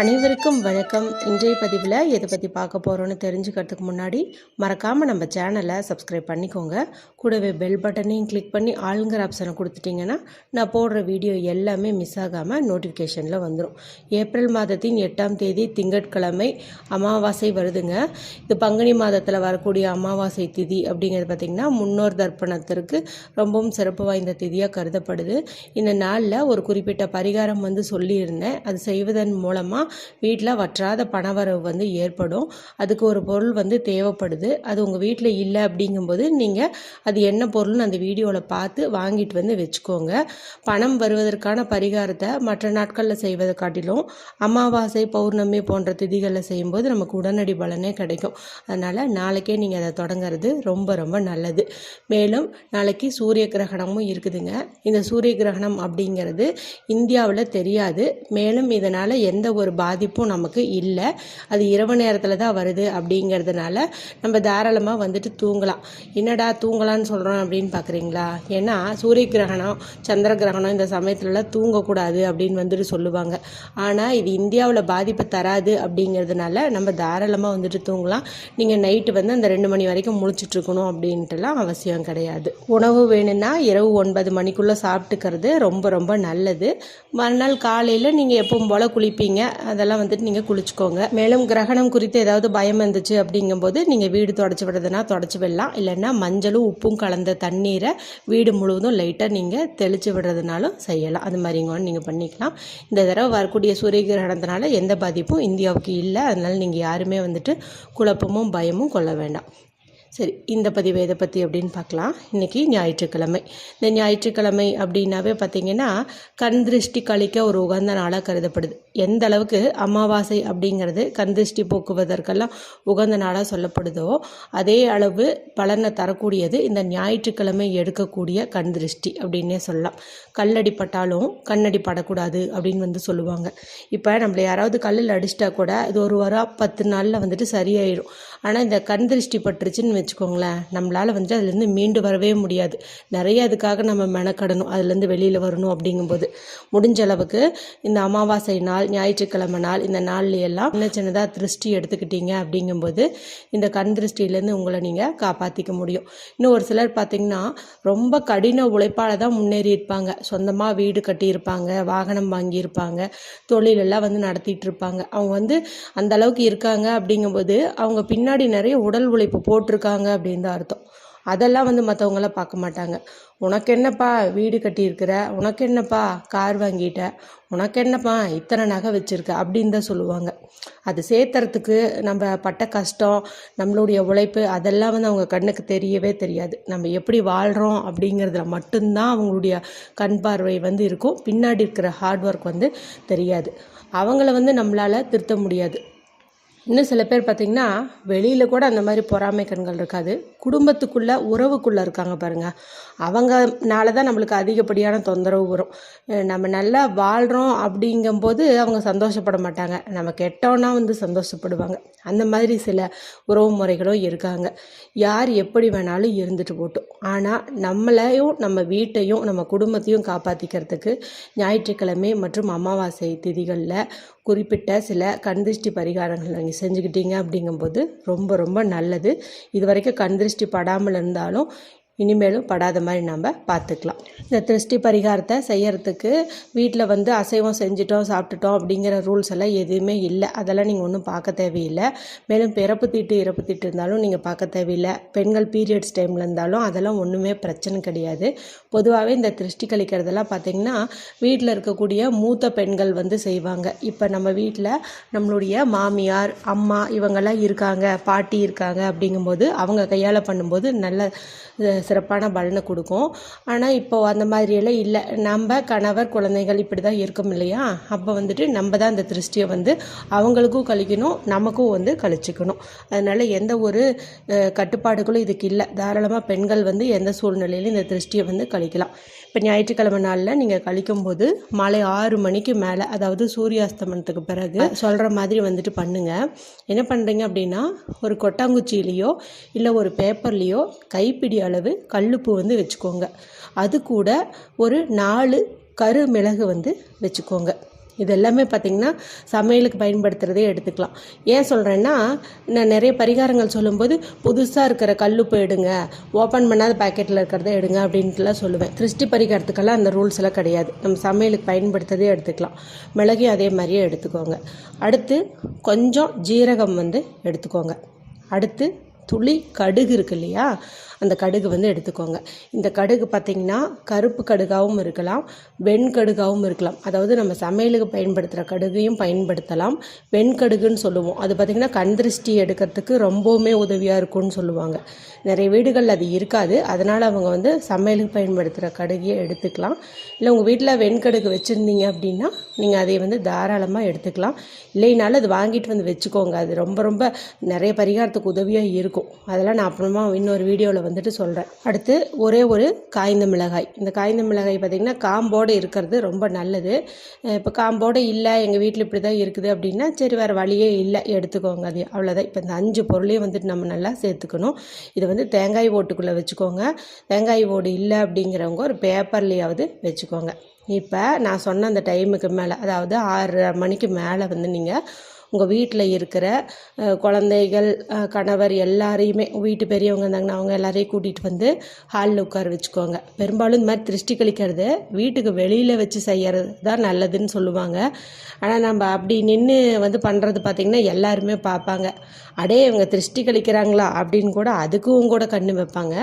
அனைவருக்கும் வணக்கம். இன்றைய பதிவில் எதை பற்றி பார்க்க போகிறோன்னு தெரிஞ்சுக்கிறதுக்கு முன்னாடி மறக்காமல் நம்ம சேனலை சப்ஸ்கிரைப் பண்ணிக்கோங்க. கூடவே பெல் பட்டனையும் கிளிக் பண்ணி ஆளுங்கிற ஆப்ஷனை கொடுத்துட்டிங்கன்னா நான் போடுற வீடியோ எல்லாமே மிஸ் ஆகாமல் நோட்டிஃபிகேஷனில் வந்துடும் ஏப்ரல் மாதத்தின் எட்டாம் தேதி திங்கட்கிழமை அமாவாசை வருதுங்க. இது பங்குனி மாதத்தில் வரக்கூடிய அமாவாசை திதி அப்படிங்கிறது பார்த்திங்கன்னா முன்னோர் தர்ப்பணத்திற்கு ரொம்பவும் சிறப்பு வாய்ந்த திதியாக கருதப்படுது. இந்த நாளில் ஒரு குறிப்பிட்ட பரிகாரம் வந்து சொல்லியிருந்தேன். அது செய்வதன் மூலமாக வீட்டில் வற்றாத பணவரவு வந்து ஏற்படும். அதுக்கு ஒரு பொருள் வந்து தேவைப்படுது. அது உங்கள் வீட்டில் இல்லை அப்படிங்கும்போது நீங்கள் அது என்ன பொருள்னு அந்த வீடியோவில் பார்த்து வாங்கிட்டு வந்து வச்சுக்கோங்க. பணம் வருவதற்கான பரிகாரத்தை மற்ற நாட்களில் செய்வதை காட்டிலும் அமாவாசை பௌர்ணமி போன்ற திதிகளில் செய்யும்போது நமக்கு உடனடி பலனே கிடைக்கும். அதனால் நாளைக்கே நீங்கள் அதை தொடங்குறது ரொம்ப ரொம்ப நல்லது. மேலும் நாளைக்கு சூரிய கிரகணமும் இருக்குதுங்க. இந்த சூரிய கிரகணம் அப்படிங்கிறது இந்தியாவில் தெரியாது. மேலும் இதனால் எந்த ஒரு பாதிப்பும் நமக்கு இல்லை. அது இரவு நேரத்தில் தான் வருது அப்படிங்கிறதுனால நம்ம தாராளமாக வந்துட்டு தூங்கலாம். என்னடா தூங்கலாம்னு சொல்கிறோம் அப்படின்னு பார்க்குறீங்களா ஏன்னா சூரிய கிரகணம் சந்திர கிரகணம் இந்த சமயத்துலலாம் தூங்கக்கூடாது அப்படின்னு வந்துட்டு சொல்லுவாங்க. ஆனால் இது இந்தியாவில் பாதிப்பு தராது அப்படிங்கிறதுனால நம்ம தாராளமாக வந்துட்டு தூங்கலாம். நீங்கள் நைட்டு வந்து அந்த ரெண்டு மணி வரைக்கும் முழிச்சிட்ருக்கணும் அப்படின்ட்டுலாம் அவசியம் கிடையாது. உணவு வேணும்னா இரவு ஒன்பது மணிக்குள்ளே சாப்பிட்டுக்கிறது ரொம்ப ரொம்ப நல்லது. மறுநாள் காலையில் நீங்கள் எப்பவும் போல் குளிப்பீங்க. அதெல்லாம் வந்துட்டு நீங்கள் குளிச்சுக்கோங்க. மேலும் கிரகணம் குறித்து ஏதாவது பயம் இருந்துச்சு அப்படிங்கும்போது நீங்கள் வீடு தொடச்சி விடுறதுனா தொடச்சி விடலாம். இல்லைன்னா மஞ்சளும் உப்பும் கலந்த தண்ணீரை வீடு முழுவதும் லைட்டாக நீங்கள் தெளித்து விடுறதுனாலும் செய்யலாம். அது மாதிரிங்க நீங்கள் பண்ணிக்கலாம். இந்த தடவை வரக்கூடிய சூரிய கிரகணத்தினால எந்த பாதிப்பும் இந்தியாவுக்கு இல்லை. அதனால் நீங்கள் யாருமே வந்துட்டு குழப்பமும் பயமும் கொள்ள வேண்டாம். சரி இந்த பதிவு எதை பற்றி அப்படின்னு பார்க்கலாம். இன்றைக்கி ஞாயிற்றுக்கிழமை. இந்த ஞாயிற்றுக்கிழமை அப்படின்னாவே பார்த்திங்கன்னா கண் திருஷ்டி கழிக்க ஒரு உகந்த நாளாக கருதப்படுது. எந்த அளவுக்கு அமாவாசை அப்படிங்கிறது கண் திருஷ்டி போக்குவதற்கெல்லாம் உகந்த நாளாக சொல்லப்படுதோ அதே அளவு பலனை தரக்கூடியது இந்த ஞாயிற்றுக்கிழமை எடுக்கக்கூடிய கண் திருஷ்டி அப்படின்னே சொல்லலாம். கல்லடி பட்டாலும் கண்ணடி படக்கூடாது அப்படின்னு வந்து சொல்லுவாங்க. இப்போ நம்மளை யாராவது கல்லில் அடிச்சிட்டா கூட இது ஒரு வாரம் பத்து நாளில் வந்துட்டு சரியாயிடும் ஆனால் இந்த கண் திருஷ்டி பட்டுருச்சுன்னு வச்சுக்கோங்களேன் நம்மளால் வந்து அதுலேருந்து மீண்டு வரவே முடியாது. நிறைய அதுக்காக நம்ம மெனக்கடணும் அதுலேருந்து வெளியில் வரணும் அப்படிங்கும்போது. முடிஞ்ச அளவுக்கு இந்த அமாவாசை நாள் ஞாயிற்றுக்கிழமை நாள் இந்த நாள்ல எல்லாம் சின்ன சின்னதாக திருஷ்டி எடுத்துக்கிட்டீங்க அப்படிங்கும்போது இந்த கண் திருஷ்டியிலேருந்து உங்களை நீங்கள் காப்பாற்றிக்க முடியும். இன்னும் ஒரு சிலர் பார்த்திங்கன்னா ரொம்ப கடின உழைப்பால் தான் முன்னேறி இருப்பாங்க சொந்தமாக வீடு கட்டியிருப்பாங்க வாகனம் வாங்கியிருப்பாங்க தொழிலெல்லாம் வந்து நடத்திட்டு இருப்பாங்க. அவங்க வந்து அந்த அளவுக்கு இருக்காங்க அப்படிங்கும்போது அவங்க பின்னாடி நிறைய உடல் உழைப்பு போட்டிருக்காங்க அப்படின்னு தான் அர்த்தம். அதெல்லாம் வந்து மற்றவங்களாம் பார்க்க மாட்டாங்க. உனக்கு என்னப்பா வீடு கட்டியிருக்கிற? உனக்கு என்னப்பா கார் வாங்கிட்ட? உனக்கு என்னப்பா இத்தனை நகை வச்சுருக்க? அப்படின்னு தான் சொல்லுவாங்க. அது சேர்த்துறதுக்கு நம்ம பட்ட கஷ்டம் நம்மளுடைய உழைப்பு அதெல்லாம் வந்து அவங்க கண்ணுக்கு தெரியவே தெரியாது. நம்ம எப்படி வாழ்கிறோம் அப்படிங்கிறதுல மட்டும்தான் அவங்களுடைய கண் பார்வை வந்து இருக்கும். பின்னாடி இருக்கிற ஹார்ட் ஒர்க் வந்து தெரியாது. அவங்கள வந்து நம்மளால் திருத்த முடியாது. இன்னும் சில பேர் பார்த்திங்கன்னா வெளியில் கூட அந்த மாதிரி பொறாமை கண்கள் இருக்காது. குடும்பத்துக்குள்ளே உறவுக்குள்ளே இருக்காங்க பாருங்கள் அவங்கனால தான் நம்மளுக்கு அதிகப்படியான தொந்தரவு வரும். நம்ம நல்லா வாழ்கிறோம் அப்படிங்கும்போது அவங்க சந்தோஷப்பட மாட்டாங்க. நம்ம கெட்டோன்னா வந்து சந்தோஷப்படுவாங்க. அந்த மாதிரி சில உறவு முறைகளும் இருக்காங்க. யார் எப்படி வேணாலும் இருந்துட்டு போட்டோம். ஆனால் நம்மளையும் நம்ம வீட்டையும் நம்ம குடும்பத்தையும் காப்பாற்றிக்கிறதுக்கு ஞாயிற்றுக்கிழமை மற்றும் அமாவாசை திதிகளில் குறிப்பிட்ட சில கண்திருஷ்டி பரிகாரங்கள் செஞ்சுக்கிட்டீங்க அப்படிங்கும்போது ரொம்ப ரொம்ப நல்லது. இது வரைக்கும் கண்திருஷ்டி படாமல் இருந்தாலும் இனிமேலும் படாத மாதிரி நம்ம பார்த்துக்கலாம் இந்த திருஷ்டி பரிகாரத்தை செய்யறதுக்கு வீட்டில் வந்து அசைவம் செஞ்சிட்டோம் சாப்பிட்டுட்டோம் அப்படிங்கிற ரூல்ஸ் எல்லாம் எதுவுமே இல்லை. அதெல்லாம் நீங்கள் ஒன்றும் பார்க்க தேவையில்லை. மேலும் பிறப்பு தீட்டு இறப்பு தீட்டு இருந்தாலும் நீங்கள் பார்க்க தேவையில்லை. பெண்கள் பீரியட்ஸ் டைமில் இருந்தாலும் அதெல்லாம் ஒன்றுமே பிரச்சனை கிடையாது. பொதுவாகவே இந்த திருஷ்டி கழிக்கிறதெல்லாம் பார்த்திங்கன்னா வீட்டில் இருக்கக்கூடிய மூத்த பெண்கள் வந்து செய்வாங்க. இப்போ நம்ம வீட்டில் நம்மளுடைய மாமியார் அம்மா இவங்கெல்லாம் இருக்காங்க பாட்டி இருக்காங்க அப்படிங்கும்போது அவங்க கையால் பண்ணும்போது நல்ல சிறப்பான பலனை கொடுக்கும். ஆனால் இப்போது அந்த மாதிரியெல்லாம் இல்லை. நம்ம கணவர் குழந்தைகள் இப்படி தான் இருக்கும் இல்லையா? அப்போ வந்துட்டு நம்ம தான் அந்த திருஷ்டியை வந்து அவங்களுக்கும் கழிக்கணும் நமக்கும் வந்து கழிச்சிக்கணும். அதனால் எந்த ஒரு கட்டுப்பாடுகளும் இதுக்கு இல்லை. தாராளமாக பெண்கள் வந்து எந்த சூழ்நிலையிலும் இந்த திருஷ்டியை வந்து கழிக்கலாம். இப்போ ஞாயிற்றுக்கிழமை நாளில் நீங்கள் கழிக்கும்போது மாலை ஆறு மணிக்கு மேலே அதாவது சூரியாஸ்தமனத்துக்கு பிறகு சொல்கிற மாதிரி வந்துட்டு பண்ணுங்கள் என்ன பண்ணுறீங்க அப்படின்னா ஒரு கொட்டாங்குச்சியிலையோ இல்லை ஒரு பேப்பர்லேயோ கைப்பிடி அளவு கல்லுப்பு வந்து வச்சுக்கோங்க. அது கூட ஒரு நாலு கரு மிளகு வந்து வச்சுக்கோங்க. இது எல்லாமே பார்த்திங்கன்னா சமையலுக்கு பயன்படுத்துகிறதே எடுத்துக்கலாம். ஏன் சொல்கிறேன்னா நான் நிறைய பரிகாரங்கள் சொல்லும்போது புதுசாக இருக்கிற கல்லுப்பு எடுங்க ஓப்பன் பண்ணாத பாக்கெட்டில் இருக்கிறத எடுங்க அப்படின்ட்டுலாம் சொல்லுவேன். திருஷ்டி பரிகாரத்துக்கெல்லாம் அந்த ரூல்ஸ் எல்லாம் கிடையாது. நம்ம சமையலுக்கு பயன்படுத்துறதே எடுத்துக்கலாம். மிளகையும் அதே மாதிரியே எடுத்துக்கோங்க. அடுத்து கொஞ்சம் ஜீரகம் வந்து எடுத்துக்கோங்க. அடுத்து துளி கடுகு இருக்கு இல்லையா? அந்த கடுகு வந்து எடுத்துக்கோங்க. இந்த கடுகு பார்த்திங்கன்னா கருப்பு கடுகாகவும் இருக்கலாம் வெண்கடுகாகவும் இருக்கலாம். அதாவது நம்ம சமையலுக்கு பயன்படுத்துகிற கடுகையும் பயன்படுத்தலாம். வெண்கடுகுன்னு சொல்லுவோம். அது பார்த்திங்கன்னா கண் திருஷ்டி எடுக்கிறதுக்கு ரொம்பவுமே உதவியாக இருக்கும்னு சொல்லுவாங்க. நிறைய வீடுகளில் அது இருக்காது. அதனால் அவங்க வந்து சமையலுக்கு பயன்படுத்துகிற கடுகையை எடுத்துக்கலாம். இல்லை உங்கள் வீட்டில் வெண்கடுகு வச்சுருந்தீங்க அப்படின்னா நீங்கள் அதை வந்து தாராளமாக எடுத்துக்கலாம். இல்லைனாலும் அது வாங்கிட்டு வந்து வச்சுக்கோங்க. அது ரொம்ப ரொம்ப நிறைய பரிகாரத்துக்கு உதவியாக இருக்கும். அதெல்லாம் நான் அப்புறமா இன்னொரு வீடியோவில் வந்துட்டு சொல்கிறேன் அடுத்து ஒரே ஒரு காய்ந்த மிளகாய். இந்த காய்ந்த மிளகாய் பார்த்திங்கன்னா காம்போடு இருக்கிறது ரொம்ப நல்லது. இப்போ காம்போடு இல்லை எங்கள் வீட்டில் இப்படி தான் இருக்குது அப்படின்னா சரி வேறு வழியே இல்லை எடுத்துக்கோங்க அது. அவ்வளோதான் இப்போ இந்த அஞ்சு பொருளையும் வந்துட்டு நம்ம நல்லா சேர்த்துக்கணும். இதை வந்து தேங்காய் ஓட்டுக்குள்ளே வச்சுக்கோங்க. தேங்காய் ஓடு இல்லை அப்படிங்கிறவங்க ஒரு பேப்பர்லேயாவது வச்சுக்கோங்க. இப்போ நான் சொன்ன அந்த டைமுக்கு மேலே அதாவது ஆறரை மணிக்கு மேலே வந்து நீங்கள் உங்கள் வீட்டில் இருக்கிற குழந்தைகள் கணவர் எல்லாரையுமே வீட்டு பெரியவங்க இருந்தாங்கன்னா அவங்க எல்லாரையும் கூட்டிகிட்டு வந்து ஹாலில் உட்கார வச்சுக்கோங்க. பெரும்பாலும் இந்த மாதிரி திருஷ்டி கழிக்கிறது வீட்டுக்கு வெளியில் வச்சு செய்கிறது தான் நல்லதுன்னு சொல்லுவாங்க. ஆனால் நம்ம அப்படி நின்று வந்து பண்ணுறது பார்த்திங்கன்னா எல்லாருமே பார்ப்பாங்க அடே இவங்க திருஷ்டி கழிக்கிறாங்களா? அப்படின்னு கூட அதுக்கும் கூட கண்ணு வைப்பாங்க.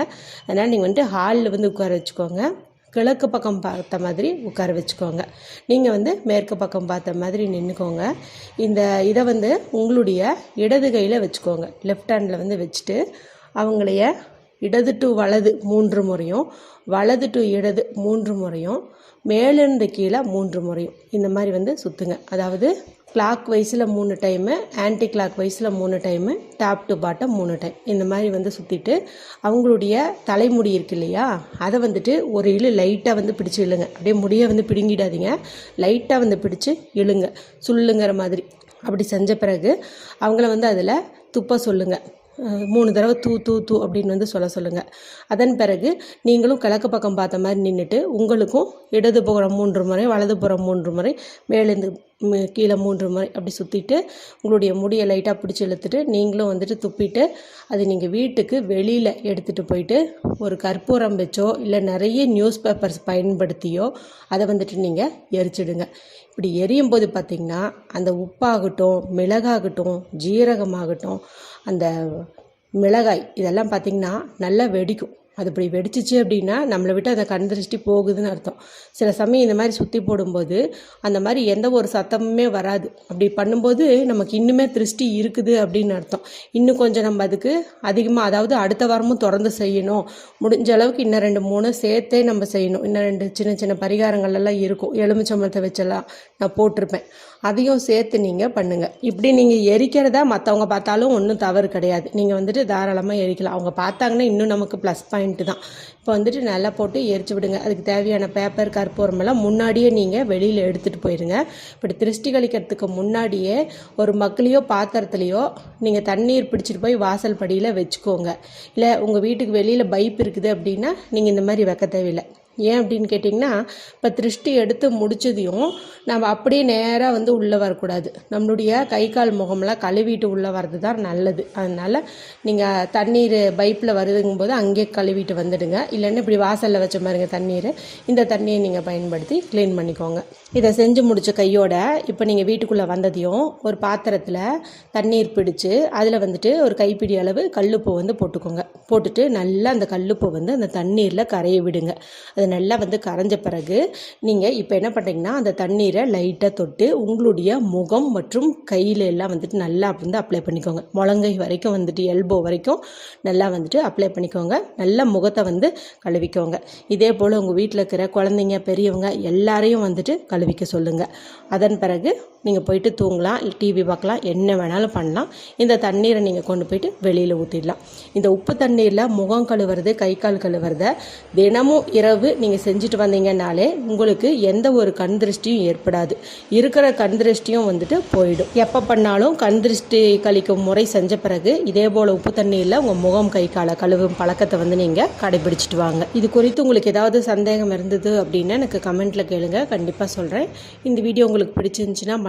அதனால் நீங்கள் வந்துட்டு ஹாலில் வந்து உட்கார வச்சுக்கோங்க. கிழக்கு பக்கம் பார்த்த மாதிரி உட்கார வச்சுக்கோங்க. நீங்கள் வந்து மேற்கு பக்கம் பார்த்த மாதிரி நின்றுக்கோங்க இந்த இதை வந்து உங்களுடைய இடது கையில் வச்சுக்கோங்க. லெஃப்ட் ஹேண்டில் வந்து வச்சுட்டு அவங்களைய இடது டு வலது மூன்று முறையும் வலது டு இடது மூன்று முறையும் மேலிருந்து கீழே மூன்று முறையும். இந்த மாதிரி வந்து சுற்றுங்க அதாவது கிளாக் வைஸில் மூணு டைமு ஆன்டி கிளாக் வைஸில் மூணு டைமு டாப் டு பாட்டம் மூணு டைம் இந்த மாதிரி வந்து சுற்றிட்டு அவங்களுடைய தலைமுடி இருக்கு இல்லையா அதை வந்துட்டு ஒரு இழு லைட்டாக வந்து பிடிச்சி இழுங்க. அப்படியே முடியை வந்து பிடுங்கிடாதீங்க. லைட்டாக வந்து பிடிச்சி இழுங்க. சுள்ளுங்கிற மாதிரி. அப்படி செஞ்ச பிறகு அவங்கள வந்து அதில் துப்ப சொல்லுங்கள் மூணு தடவை தூ தூ தூ அப்படின்னு வந்து சொல்ல சொல்லுங்கள் அதன் பிறகு நீங்களும் கிழக்கு பக்கம் பார்த்த மாதிரி நின்றுட்டு உங்களுக்கும் இடது புறம் மூன்று முறை வலது புறம் மூன்று முறை மேலேருந்து கீழே மூன்று முறை அப்படி சுற்றிட்டு உங்களுடைய முடியை லைட்டாக பிடிச்சி இழுத்துட்டு நீங்களும் வந்துட்டு துப்பிட்டு அது நீங்கள் வீட்டுக்கு வெளியில் எடுத்துகிட்டு போயிட்டு ஒரு கற்பூரம் வச்சோ இல்லை நிறைய நியூஸ் பேப்பர்ஸ் பயன்படுத்தியோ அதை வந்துட்டு நீங்கள் எரிச்சிடுங்க. இப்படி எரியும் போது பார்த்திங்கன்னா அந்த உப்பாகட்டும் மிளகாகட்டும் ஜீரகமாகட்டும் அந்த மிளகாய் இதெல்லாம் பார்த்திங்கன்னா நல்லா வெடிக்கும். அது இப்படி வெடிச்சிச்சு அப்படின்னா நம்மளை விட்டு அந்த கண் திருஷ்டி போகுதுன்னு அர்த்தம். சில சமயம் இந்த மாதிரி சுற்றி போடும்போது அந்த மாதிரி எந்த ஒரு சத்தமுமே வராது. அப்படி பண்ணும்போது நமக்கு இன்னுமே திருஷ்டி இருக்குது அப்படின்னு அர்த்தம். இன்னும் கொஞ்சம் நம்ம அதுக்கு அதிகமாக அதாவது அடுத்த வாரமும் தொடர்ந்து செய்யணும். முடிஞ்ச அளவுக்கு இன்னும் ரெண்டு மூணு சேர்த்தே நம்ம செய்யணும். இன்னும் ரெண்டு சின்ன சின்ன பரிகாரங்கள் எல்லாம் இருக்கும். எலுமிச்சம்பழத்தை வச்செல்லாம் நான் போட்டிருப்பேன். அதையும் சேர்த்து நீங்கள் பண்ணுங்கள் இப்படி நீங்கள் எரிக்கிறதா மற்றவங்க பார்த்தாலும் ஒன்றும் தவறு கிடையாது. நீங்கள் வந்துட்டு தாராளமாக எரிக்கலாம். அவங்க பார்த்தாங்கன்னா இன்னும் நமக்கு ப்ளஸ் பாயிண்ட்டு தான். இப்போ வந்துட்டு நல்லா போட்டு எரிச்சு விடுங்க. அதுக்கு தேவையான பேப்பர் கற்பூரம் எல்லாம் முன்னாடியே நீங்கள் வெளியில் எடுத்துகிட்டு போயிடுங்க இப்படி திருஷ்டி கழிக்கிறதுக்கு முன்னாடியே ஒரு மக்களையோ பாத்திரத்துலையோ நீங்கள் தண்ணீர் பிடிச்சிட்டு போய் வாசல் படியில் வச்சுக்கோங்க. இல்லை உங்கள் வீட்டுக்கு வெளியில் பைப் இருக்குது அப்படின்னா நீங்கள் இந்த மாதிரி வைக்க தேவையில்லை. ஏன் அப்படின்னு கேட்டிங்கன்னா இப்போ திருஷ்டி எடுத்து முடிச்சதையும் நம்ம அப்படியே நேராக வந்து உள்ளே வரக்கூடாது. நம்மளுடைய கை கால் முகமெல்லாம் கழுவிட்டு உள்ளே வர்றது தான் நல்லது. அதனால் நீங்கள் தண்ணீர் பைப்பில் வருதுங்கும் போது அங்கேயே கழுவிட்டு வந்துடுங்க. இல்லைன்னா இப்படி வாசலில் வச்ச மாதிரிங்க தண்ணீர். இந்த தண்ணியை நீங்கள் பயன்படுத்தி க்ளீன் பண்ணிக்கோங்க. இதை செஞ்சு முடித்த கையோட இப்போ நீங்கள் வீட்டுக்குள்ளே வந்ததையும் ஒரு பாத்திரத்தில் தண்ணீர் பிடிச்சு அதில் வந்துட்டு ஒரு கைப்பிடி அளவு கல்லுப்பு வந்து போட்டுக்கோங்க. போட்டுட்டு நல்லா அந்த கல்லுப்பை வந்து அந்த தண்ணீரில் கரைய விடுங்க. அது நல்லா வந்து கரைஞ்ச பிறகு நீங்கள் இப்போ என்ன பண்ணுறீங்கன்னா அந்த தண்ணீரை லைட்டாக தொட்டு உங்களுடைய முகம் மற்றும் கையில எல்லாம் வந்துட்டு நல்லா வந்து அப்ளை பண்ணிக்கோங்க. முழங்கை வரைக்கும் வந்துட்டு எல்போ வரைக்கும் நல்லா வந்துட்டு அப்ளை பண்ணிக்கோங்க. நல்லா முகத்தை வந்து கழுவிக்கோங்க. இதே போல் உங்கள் வீட்டில் இருக்கிற குழந்தைங்க பெரியவங்க எல்லாரையும் வந்துட்டு கழுவிக்க சொல்லுங்கள் அதன் பிறகு நீங்கள் போயிட்டு தூங்கலாம் டிவி பார்க்கலாம் என்ன வேணாலும் பண்ணலாம். இந்த தண்ணீரை நீங்கள் கொண்டு போயிட்டு வெளியில் ஊற்றிடலாம் இந்த உப்பு தண்ணீரில் முகம் கழுவுறது கை கால் கழுவுறத தினமும் இரவு நீங்கள் செஞ்சுட்டு வந்தீங்கன்னாலே உங்களுக்கு எந்த ஒரு கண் திருஷ்டியும் ஏற்படாது. இருக்கிற கண் திருஷ்டியும் வந்துட்டு போயிடும். எப்போ பண்ணாலும் கண் திருஷ்டி கழிக்கும் முறை செஞ்ச பிறகு இதே போல் உப்பு தண்ணீரில் உங்கள் முகம் கை காலை கழுவும் பழக்கத்தை வந்து நீங்கள் கடைபிடிச்சிட்டு வாங்க. இது குறித்து உங்களுக்கு ஏதாவது சந்தேகம் இருந்தது அப்படின்னா எனக்கு கமெண்ட்டில் கேளுங்க. கண்டிப்பாக சொல்கிறேன் இந்த வீடியோ உங்களுக்கு பிடிச்சிருந்துச்சுன்னா